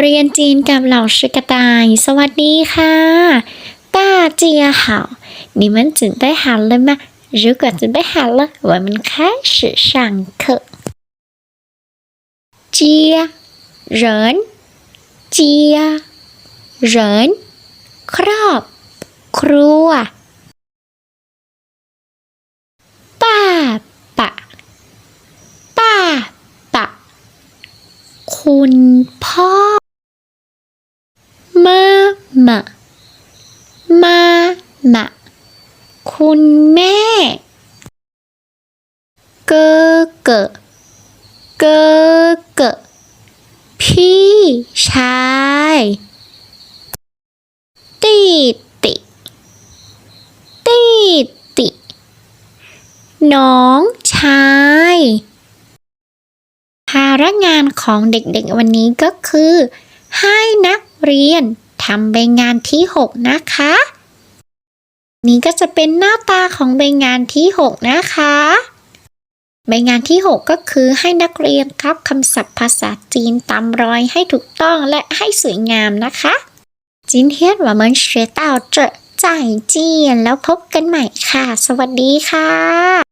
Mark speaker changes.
Speaker 1: เรียนจีนกับเหล่าชิกระต่าย สวัสดีค่ะ大家好你们准备好了吗如果准备好了我们开始上课接人接人ครอบครัวป้าปะป้าปะ คุณพ่อ มา มามามาคุณแม่ เกเกเกเกพี่ชายตีติตีติ น้องชายภาระงานของเด็กๆวันนี้ก็คือ ให้นักเรียน ทำใบงานที่ 6 นะคะ นี่ก็จะเป็นหน้าตาของใบงานที่ 6 นะคะ ใบงานที่ 6 ก็คือให้นักเรียนครับคำศัพท์ภาษาจีนตามรอยให้ถูกต้องและให้สวยงามนะคะ今天我们学到这再见แล้วพบกันใหม่ค่ะ สวัสดีค่ะ